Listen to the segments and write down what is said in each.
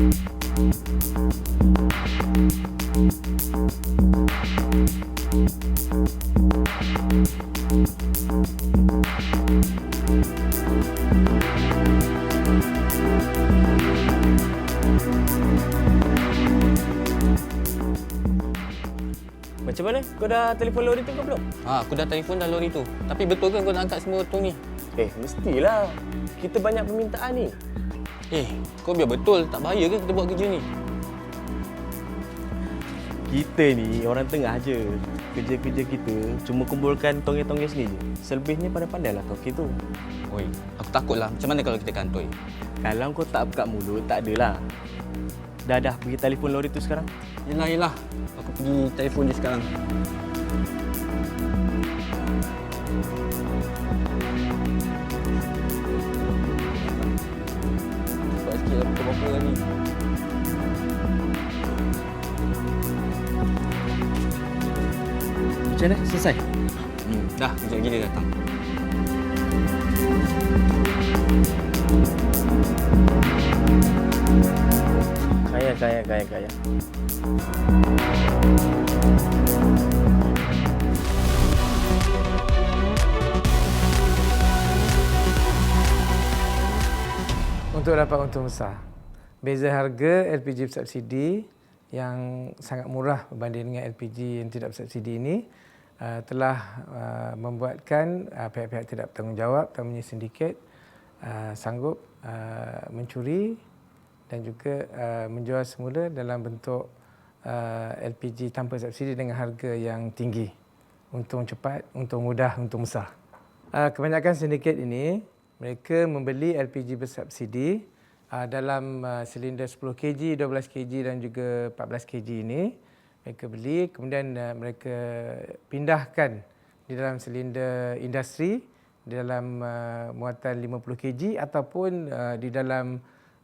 Macam mana? Kau dah telefon lori tu ke belum? Ha, aku dah telefon dah lori tu. Tapi betul ke kau nak angkat semua tong ni? Eh, mestilah. Kita banyak permintaan ni. Eh, kau biar betul. Tak bahaya ke kita buat kerja ni? Kita ni orang tengah je. Kerja-kerja kita cuma kumpulkan tonggeng-tonggeng sini je. Selebihnya pandai-pandai lah kau gitu. Oi, aku takut lah. Macam mana kalau kita kantoi? Kalau kau tak buka mulut, tak adalah. Dah dah pergi telefon lori tu sekarang. Yelah, yelah. Aku pergi telefon dia sekarang. Cepat sikit lah buka-buka lagi. Macam mana? Selesai? Hmm, dah, kejap lagi dia datang. Kaya, kaya, kaya, kaya. Untuk dapat untung besar. Beza harga LPG bersubsidi yang sangat murah berbanding dengan LPG yang tidak bersubsidi ini uh, telah uh, membuatkan uh, pihak-pihak tidak bertanggungjawab terutamanya sindiket uh, sanggup uh, mencuri dan juga uh, menjual semula dalam bentuk uh, LPG tanpa subsidi dengan harga yang tinggi. Untung cepat, untung mudah, untung besar. Uh, kebanyakan sindiket ini mereka membeli LPG bersubsidi uh, dalam uh, silinder 10 kg, 12 kg dan juga 14 kg ini. Mereka beli kemudian uh, mereka pindahkan di dalam silinder industri di dalam uh, muatan 50 kg ataupun uh, di dalam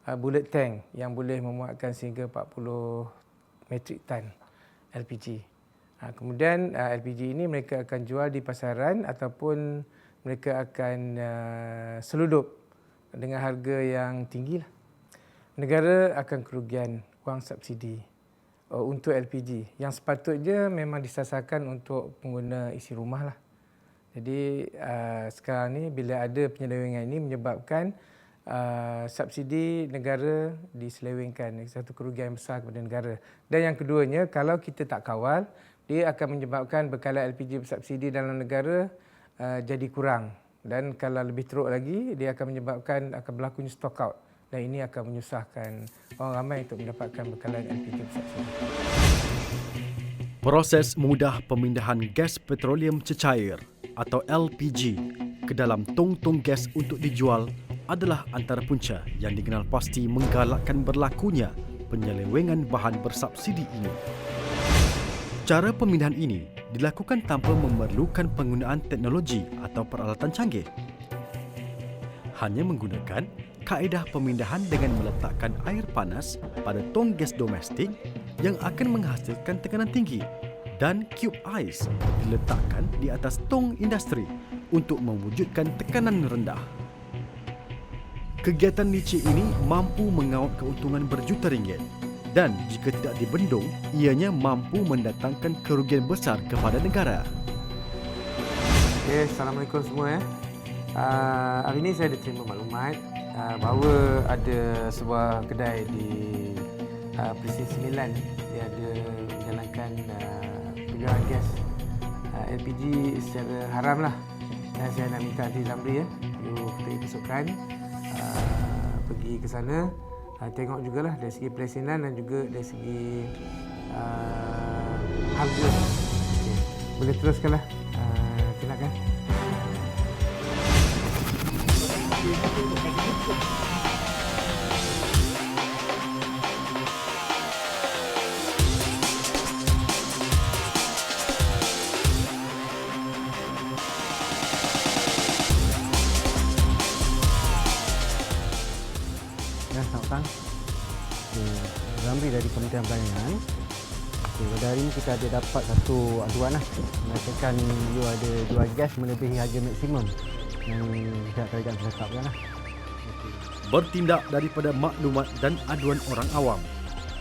uh, bullet tank yang boleh memuatkan sehingga 40 metrik tan LPG. Ha, kemudian uh, LPG ini mereka akan jual di pasaran ataupun mereka akan uh, seludup dengan harga yang tinggi lah. Negara akan kerugian wang subsidi uh, untuk LPG yang sepatutnya memang disasarkan untuk pengguna isi rumah lah. Jadi uh, sekarang ni bila ada penyelewengan ini menyebabkan uh, subsidi negara diselewengkan. Satu kerugian besar kepada negara. Dan yang keduanya kalau kita tak kawal dia akan menyebabkan bekalan LPG bersubsidi dalam negara uh, jadi kurang dan kalau lebih teruk lagi dia akan menyebabkan akan berlakunya stock out dan ini akan menyusahkan orang ramai untuk mendapatkan bekalan LPG bersubsidi. Proses mudah pemindahan gas petroleum cecair atau LPG ke dalam tong-tong gas untuk dijual adalah antara punca yang dikenal pasti menggalakkan berlakunya penyelewengan bahan bersubsidi ini. Cara pemindahan ini dilakukan tanpa memerlukan penggunaan teknologi atau peralatan canggih. Hanya menggunakan kaedah pemindahan dengan meletakkan air panas pada tong gas domestik yang akan menghasilkan tekanan tinggi dan cube ice diletakkan di atas tong industri untuk mewujudkan tekanan rendah. Kegiatan licik ini mampu mengaut keuntungan berjuta ringgit dan jika tidak dibendung, ianya mampu mendatangkan kerugian besar kepada negara. Okay, Assalamualaikum semua ya. Uh, hari ini saya ada terima maklumat uh, bahawa ada sebuah kedai di uh, Presiden Sembilan dia ada menjalankan uh, penjualan gas uh, LPG secara haram lah. Dan saya nak minta Aziz Zamri ya, you kita besokkan uh, pergi ke sana uh, tengok jugalah dari segi pelesinan dan juga dari segi uh, harga. Okay. Boleh teruskanlah. Uh, silakan. Ya, Okay, Ramli dari Kementerian Perdagangan. Okay, pada hari ini kita ada dapat satu aduan lah. Mengatakan you ada jual gas melebihi harga maksimum yang pihak kerajaan tetapkan lah. Okay. bertindak daripada maklumat dan aduan orang awam.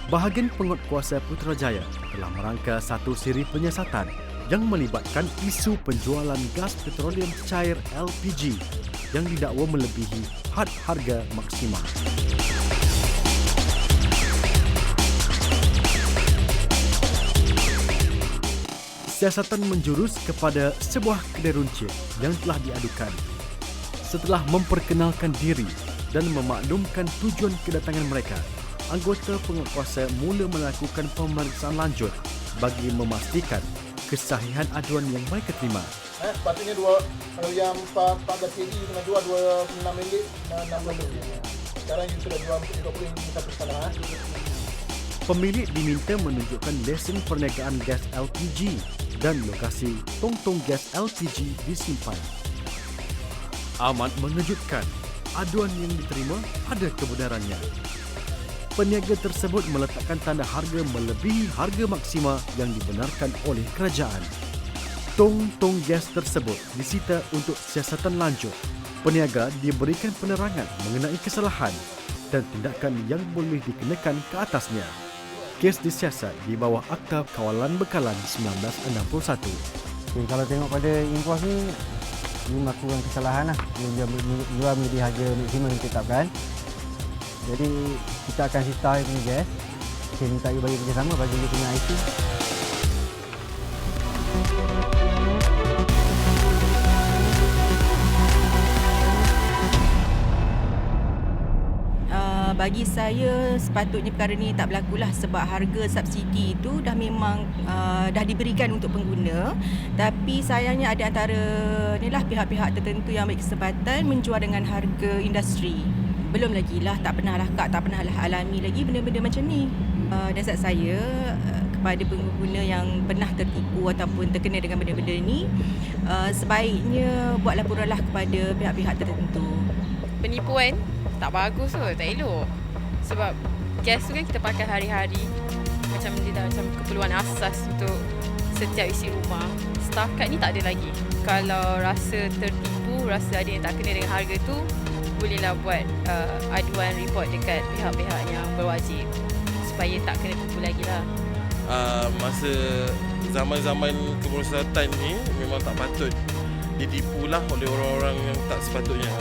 Bahagian penguatkuasa Putrajaya telah merangka satu siri penyiasatan yang melibatkan isu penjualan gas petroleum cair LPG yang didakwa melebihi had harga maksimal. Siasatan menjurus kepada sebuah kedai runcit yang telah diadukan. Setelah memperkenalkan diri dan memaklumkan tujuan kedatangan mereka, anggota penguatkuasa mula melakukan pemeriksaan lanjut bagi memastikan kesahihan aduan yang mereka terima. Eh, sepatutnya dua kalau yang 4, 14 kg kena jual 26 ringgit dan 60 ringgit. Sekarang you sudah jual 20 ringgit satu setengah. Eh. Pemilik diminta menunjukkan lesen perniagaan gas LPG dan lokasi tong-tong gas LPG disimpan. Amat mengejutkan, aduan yang diterima ada kebenarannya. Peniaga tersebut meletakkan tanda harga melebihi harga maksima yang dibenarkan oleh kerajaan. Tong-tong gas tersebut disita untuk siasatan lanjut. Peniaga diberikan penerangan mengenai kesalahan dan tindakan yang boleh dikenakan ke atasnya. Kes disiasat di bawah Akta Kawalan Bekalan 1961. Okay, kalau tengok pada inpuas ni, ni melakukan kesalahan lah. Dia jual melebihi harga maksimum yang ditetapkan. Jadi kita akan sita dia punya gas. Okay, minta you bagi kerjasama bagi dia punya IC. Bagi saya sepatutnya perkara ni tak berlakulah sebab harga subsidi itu dah memang uh, dah diberikan untuk pengguna. Tapi sayangnya ada antara ni lah pihak-pihak tertentu yang ambil kesempatan menjual dengan harga industri. Belum lagi lah tak pernah lah kak tak pernah lah alami lagi benda-benda macam ni. Uh, nasihat saya uh, kepada pengguna yang pernah tertipu ataupun terkena dengan benda-benda ni uh, sebaiknya buat laporan lah kepada pihak-pihak tertentu. Penipuan tak bagus tu, tak elok. Sebab gas tu kan kita pakai hari-hari. Macam dia dah macam keperluan asas untuk setiap isi rumah. Setakat ni tak ada lagi. Kalau rasa tertipu, rasa ada yang tak kena dengan harga tu, bolehlah buat uh, aduan report dekat pihak-pihak yang berwajib supaya tak kena tipu lagi lah. uh, masa zaman-zaman kemerosatan ni memang tak patut ditipulah oleh orang-orang yang tak sepatutnya.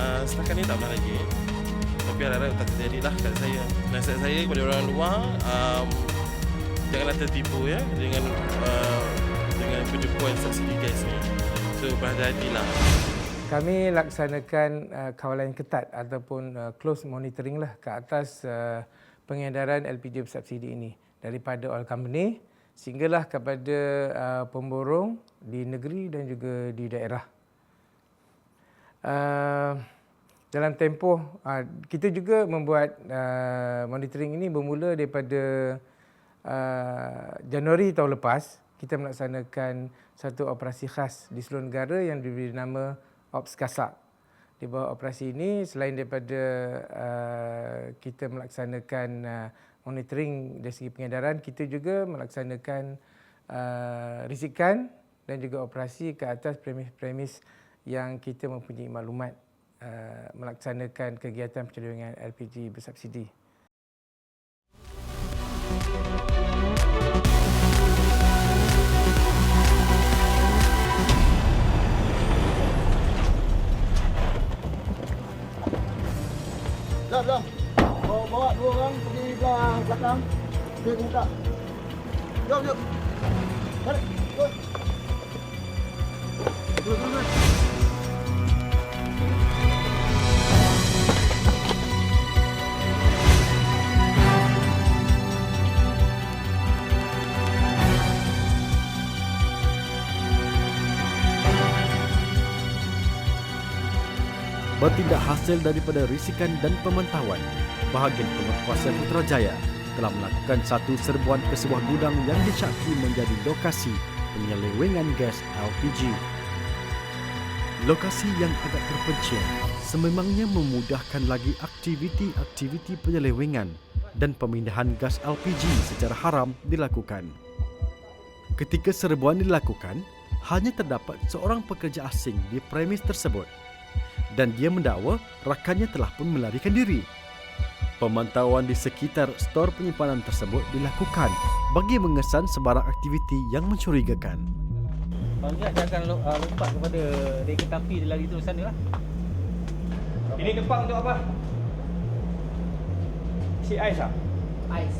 Uh, setakat ni tak pernah lagi. Tapi harap-harap tak terjadi lah kat saya. Nasihat saya kepada orang luar, um, janganlah tertipu ya dengan uh, dengan penipuan subsidi gas ni. So berhati-hatilah. Kami laksanakan uh, kawalan ketat ataupun uh, close monitoring lah ke atas uh, pengedaran LPG bersubsidi ini daripada oil company sehinggalah kepada uh, pemborong di negeri dan juga di daerah. Uh, dalam tempoh uh, kita juga membuat uh, monitoring ini bermula daripada uh, Januari tahun lepas kita melaksanakan satu operasi khas di seluruh negara yang diberi nama Ops Kasak. Di bawah operasi ini selain daripada uh, kita melaksanakan uh, monitoring dari segi pengedaran, kita juga melaksanakan uh, risikan dan juga operasi ke atas premis-premis yang kita mempunyai maklumat uh, melaksanakan kegiatan penyelenggaraan LPG bersubsidi. Bertindak hasil daripada risikan dan pemantauan, bahagian penguatkuasa Putrajaya telah melakukan satu serbuan ke sebuah gudang yang disyaki menjadi lokasi penyelewengan gas LPG. Lokasi yang agak terpencil sememangnya memudahkan lagi aktiviti-aktiviti penyelewengan dan pemindahan gas LPG secara haram dilakukan. Ketika serbuan dilakukan, hanya terdapat seorang pekerja asing di premis tersebut. Dan dia mendakwa rakannya telah pun melarikan diri. Pemantauan di sekitar stor penyimpanan tersebut dilakukan bagi mengesan sebarang aktiviti yang mencurigakan. Kalau tidak dia akan lo- lompat kepada rel kereta api dia lari terus sana lah. Ini tempat untuk apa? Si ais ah? Ais.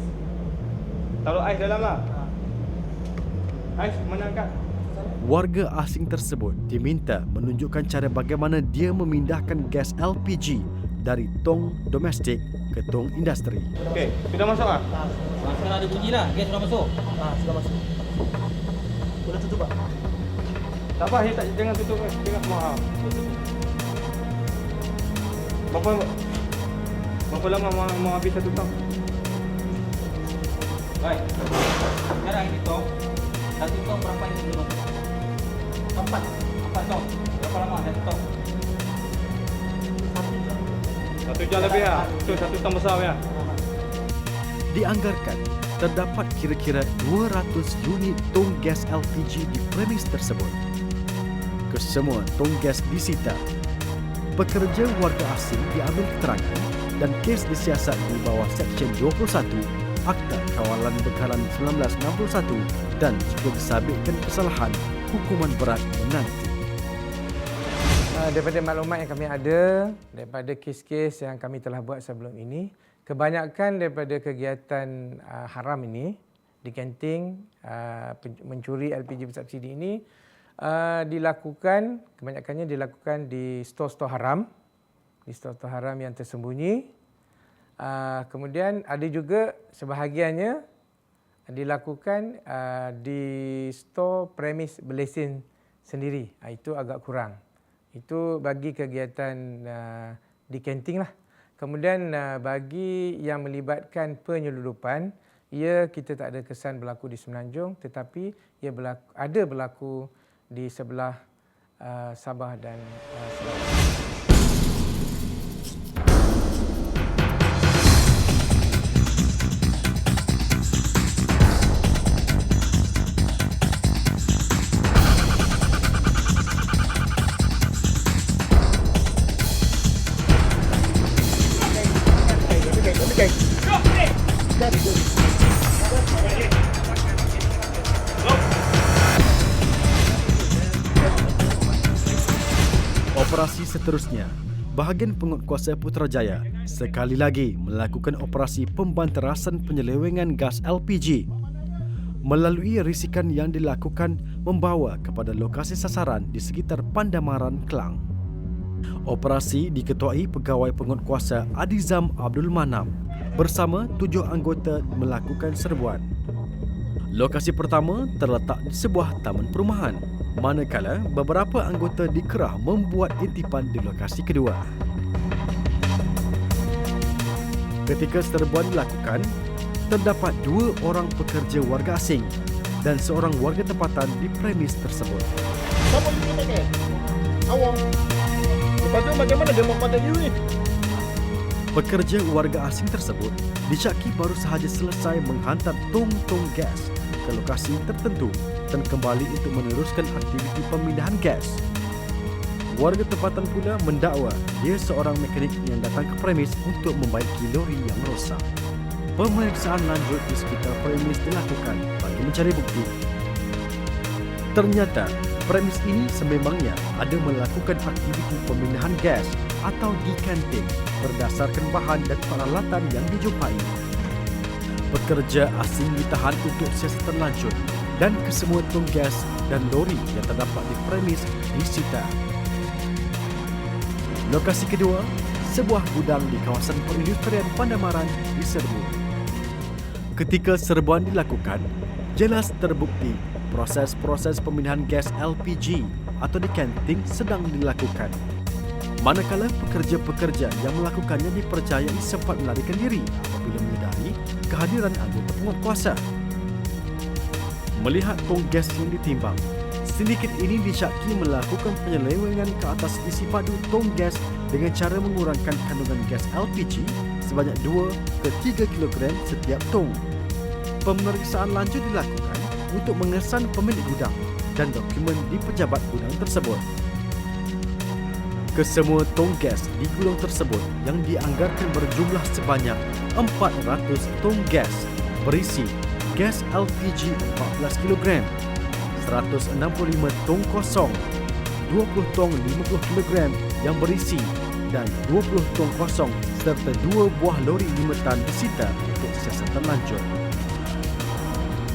Taruh ais dalam lah. Ais mana angkat? Warga asing tersebut diminta menunjukkan cara bagaimana dia memindahkan gas LPG dari tong domestik ke tong industri. Okey, sudah masuk ah? Ha, sekarang ada bunyi lah, gas sudah masuk. Ha, sudah masuk. Boleh tutup tak? Tak apa, ya, tak, jangan tutup. eh. Jangan mahal. Berapa berapa lama mau, mau habis satu tong? Baik. Sekarang ini tong. Satu tong berapa ini dulu? Empat. Empat tong. Berapa lama satu tong? Satu jam lebih ya. Itu satu tong besar ya. Dianggarkan terdapat kira-kira 200 unit tong gas LPG di premis tersebut. Kesemua tong gas disita. Pekerja warga asing diambil keterangan dan kes disiasat di bawah Seksyen 21 Akta Kawalan Bekalan 1961 dan jika disabitkan kesalahan, hukuman berat menanti. Uh, daripada maklumat yang kami ada, daripada kes-kes yang kami telah buat sebelum ini, kebanyakan daripada kegiatan uh, haram ini, decanting, uh, pen- mencuri LPG bersubsidi ini, uh, dilakukan, kebanyakannya dilakukan di stor-stor haram, di stor-stor haram yang tersembunyi. Uh, kemudian ada juga sebahagiannya dilakukan uh, di store premis berlesen sendiri. Uh, itu agak kurang. Itu bagi kegiatan uh, decanting lah. Kemudian uh, bagi yang melibatkan penyeludupan, ia kita tak ada kesan berlaku di Semenanjung tetapi ia berlaku, ada berlaku di sebelah uh, Sabah dan uh, Sarawak. Bahagian penguatkuasa Putrajaya sekali lagi melakukan operasi pembanterasan penyelewengan gas LPG. Melalui risikan yang dilakukan membawa kepada lokasi sasaran di sekitar Pandamaran, Kelang. Operasi diketuai pegawai penguatkuasa Adizam Abdul Manam bersama tujuh anggota melakukan serbuan. Lokasi pertama terletak di sebuah taman perumahan, manakala beberapa anggota dikerah membuat intipan di lokasi kedua. Ketika serbuan dilakukan, terdapat dua orang pekerja warga asing dan seorang warga tempatan di premis tersebut. Siapa yang pakai? Awam. Lepas tu bagaimana dia memandang you ni? Pekerja warga asing tersebut dicaki baru sahaja selesai menghantar tong-tong gas ke lokasi tertentu dan kembali untuk meneruskan aktiviti pemindahan gas. Warga tempatan pula mendakwa dia seorang mekanik yang datang ke premis untuk membaiki lori yang rosak. Pemeriksaan lanjut di sekitar premis dilakukan bagi mencari bukti. Ternyata premis ini sememangnya ada melakukan aktiviti pemindahan gas atau decanting berdasarkan bahan dan peralatan yang dijumpai. Pekerja asing ditahan untuk siasatan lanjut dan kesemua tong gas dan lori yang terdapat di premis disita. Lokasi kedua, sebuah gudang di kawasan perindustrian Pandamaran diserbu. Ketika serbuan dilakukan, jelas terbukti proses-proses pemindahan gas LPG atau decanting sedang dilakukan. Manakala pekerja-pekerja yang melakukannya dipercayai sempat melarikan diri apabila menyedari kehadiran anggota penguatkuasa. Melihat tong gas yang ditimbang, sindiket ini disyaki melakukan penyelewengan ke atas isi padu tong gas dengan cara mengurangkan kandungan gas LPG sebanyak 2 ke 3 kg setiap tong. Pemeriksaan lanjut dilakukan untuk mengesan pemilik gudang dan dokumen di pejabat gudang tersebut. Kesemua tong gas di gulung tersebut yang dianggarkan berjumlah sebanyak 400 tong gas berisi gas LPG 14 kg, 165 tong kosong, 20 tong 50 kg yang berisi dan 20 tong kosong serta dua buah lori 5 tan disita untuk siasatan lanjut.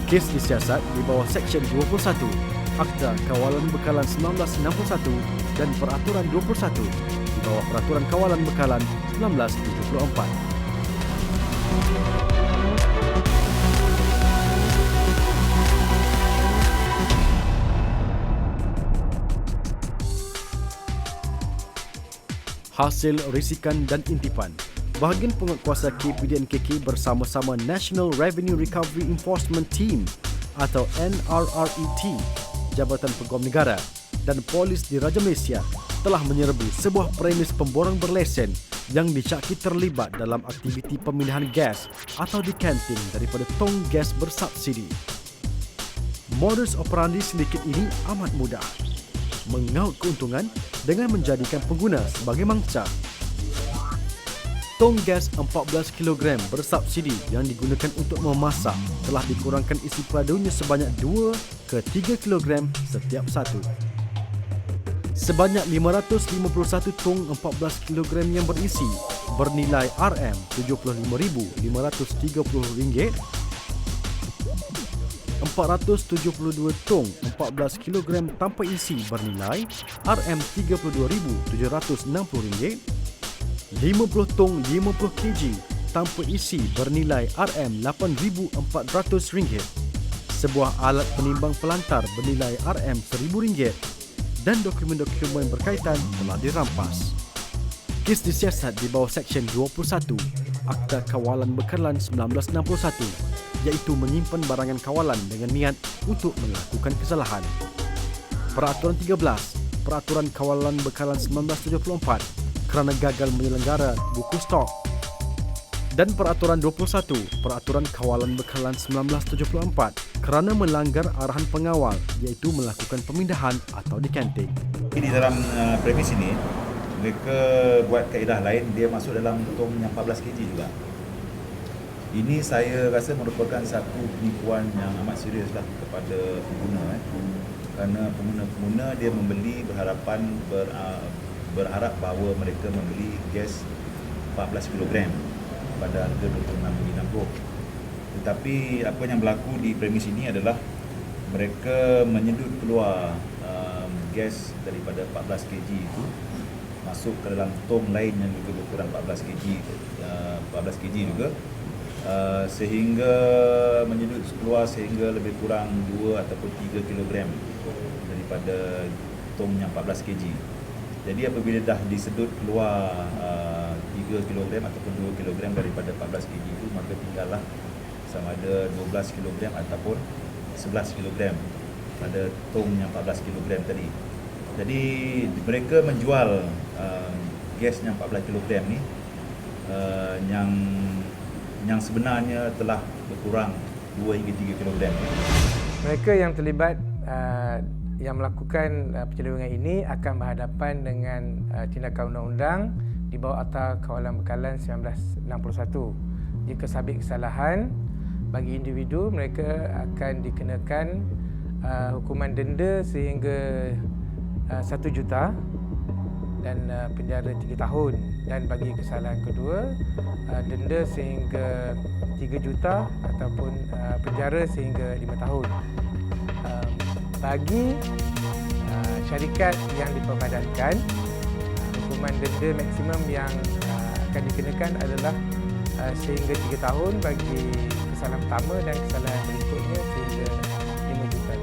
Kes disiasat di bawah Seksyen 21 Akta Kawalan Bekalan 1961 dan Peraturan 21 di bawah Peraturan Kawalan Bekalan 1974. Hasil risikan dan intipan Bahagian penguatkuasa KPDNKK bersama-sama National Revenue Recovery Enforcement Team atau NRRET, Jabatan Peguam Negara dan Polis di Raja Malaysia telah menyerbu sebuah premis pemborong berlesen yang dicaki terlibat dalam aktiviti pemindahan gas atau decanting daripada tong gas bersubsidi. Modus operandi sindiket ini amat mudah. Mengaut keuntungan dengan menjadikan pengguna sebagai mangsa Tong gas 14 kg bersubsidi yang digunakan untuk memasak telah dikurangkan isi padunya sebanyak 2 ke 3 kg setiap satu. Sebanyak 551 tong 14 kg yang berisi bernilai RM75,530 472 tong 14 kg tanpa isi bernilai RM32,760 50 tong 50 kg tanpa isi bernilai RM8,400 sebuah alat penimbang pelantar bernilai RM1,000 dan dokumen-dokumen berkaitan telah dirampas. Kes disiasat di bawah Seksyen 21 Akta Kawalan Bekalan 1961 iaitu menyimpan barangan kawalan dengan niat untuk melakukan kesalahan. Peraturan 13 Peraturan Kawalan Bekalan 1974 kerana gagal menyelenggara buku stok dan Peraturan 21 Peraturan Kawalan Bekalan 1974 kerana melanggar arahan pengawal iaitu melakukan pemindahan atau decanting. Di dalam uh, premis ini mereka buat kaedah lain dia masuk dalam tong yang 14 kg juga. Ini saya rasa merupakan satu penipuan yang amat serius lah kepada pengguna eh. Kerana pengguna-pengguna dia membeli berharapan ber, uh, berharap bahawa mereka membeli gas 14 kg pada harga RM26.90. Tetapi apa yang berlaku di premis ini adalah mereka menyedut keluar um, gas daripada 14 kg itu masuk ke dalam tong lain yang juga berkurang 14 kg uh, 14 kg juga uh, sehingga menyedut keluar sehingga lebih kurang 2 ataupun 3 kg daripada tong yang 14 kg. Jadi apabila dah disedut keluar uh, 3 kg ataupun 2 kg daripada 14 kg itu maka tinggallah sama ada 12 kg ataupun 11 kg pada tong yang 14 kg tadi. Jadi mereka menjual uh, gas yang 14 kg ni uh, yang yang sebenarnya telah berkurang 2 hingga 3 kg. Mereka yang terlibat uh, yang melakukan uh, pencenderangan ini akan berhadapan dengan uh, tindakan undang-undang di bawah Akta Kawalan Bekalan 1961. Jika sabit kesalahan bagi individu mereka akan dikenakan uh, hukuman denda sehingga uh, 1 juta dan uh, penjara 3 tahun dan bagi kesalahan kedua uh, denda sehingga 3 juta ataupun uh, penjara sehingga 5 tahun. Uh, bagi uh, syarikat yang diperpadankan uh, hukuman denda maksimum yang uh, akan dikenakan adalah uh, sehingga 3 tahun bagi kesalahan pertama dan kesalahan berikutnya sehingga 5 juta.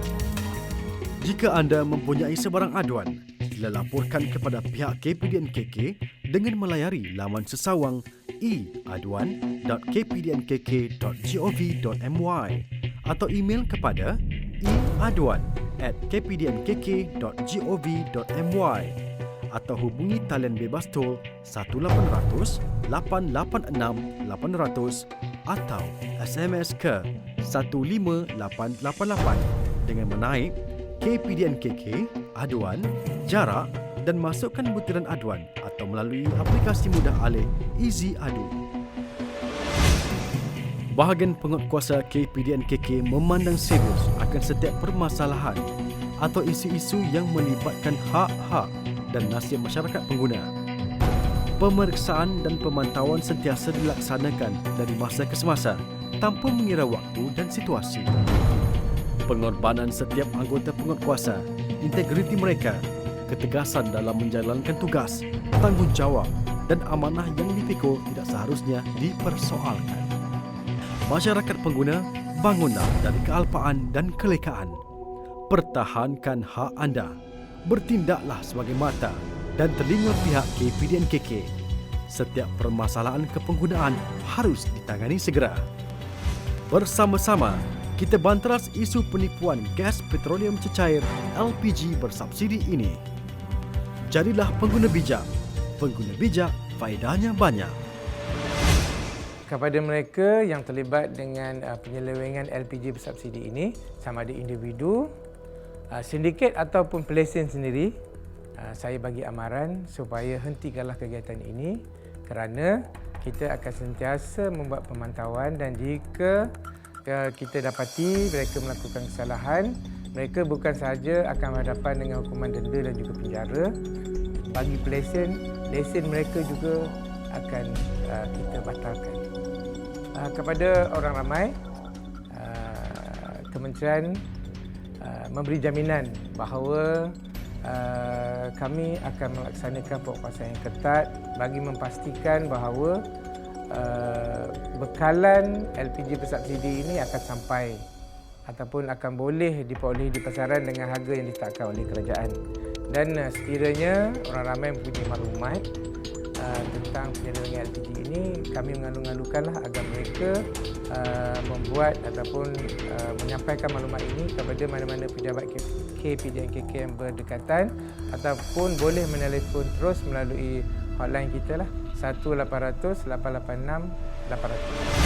Jika anda mempunyai sebarang aduan, sila laporkan kepada pihak KPDNKK dengan melayari laman sesawang e-aduan.kpdnkk.gov.my atau email kepada e-aduan@kpdnkk.gov.my atau hubungi talian bebas tol 1800 886 800 atau SMS ke 15888 dengan menaip KPDNKK, aduan, jarak dan masukkan butiran aduan atau melalui aplikasi mudah alih Easy Adu. Bahagian penguatkuasa KPDNKK memandang serius akan setiap permasalahan atau isu-isu yang melibatkan hak-hak dan nasib masyarakat pengguna. Pemeriksaan dan pemantauan sentiasa dilaksanakan dari masa ke semasa tanpa mengira waktu dan situasi. Pengorbanan setiap anggota penguatkuasa, integriti mereka, ketegasan dalam menjalankan tugas, tanggungjawab dan amanah yang dipikul tidak seharusnya dipersoalkan. Masyarakat pengguna, bangunlah dari kealpaan dan kelekaan. Pertahankan hak anda. Bertindaklah sebagai mata dan telinga pihak KPDNKK. Setiap permasalahan kepenggunaan harus ditangani segera. Bersama-sama, kita banteras isu penipuan gas petroleum cecair LPG bersubsidi ini. Jadilah pengguna bijak. Pengguna bijak, faedahnya banyak kepada mereka yang terlibat dengan uh, penyelewengan LPG bersubsidi ini sama ada individu, uh, sindiket ataupun pelesen sendiri uh, saya bagi amaran supaya hentikanlah kegiatan ini kerana kita akan sentiasa membuat pemantauan dan jika kita dapati mereka melakukan kesalahan mereka bukan sahaja akan berhadapan dengan hukuman denda dan juga penjara. Bagi pelesen lesen mereka juga akan uh, kita batalkan. Uh, kepada orang ramai uh, kementerian memberi jaminan bahawa kami akan melaksanakan penguasaan yang ketat bagi memastikan bahawa uh, bekalan LPG bersubsidi ini akan sampai ataupun akan boleh diperoleh di pasaran dengan harga yang ditetapkan oleh kerajaan. Dan uh, sekiranya orang ramai mempunyai maklumat uh, tentang penyelewengan LPG ini, kami mengalu-alukanlah agar mereka uh, membuat ataupun uh, menyampaikan maklumat ini kepada mana-mana pejabat KPDNKK yang berdekatan ataupun boleh menelefon terus melalui hotline kita lah 1800 886 800.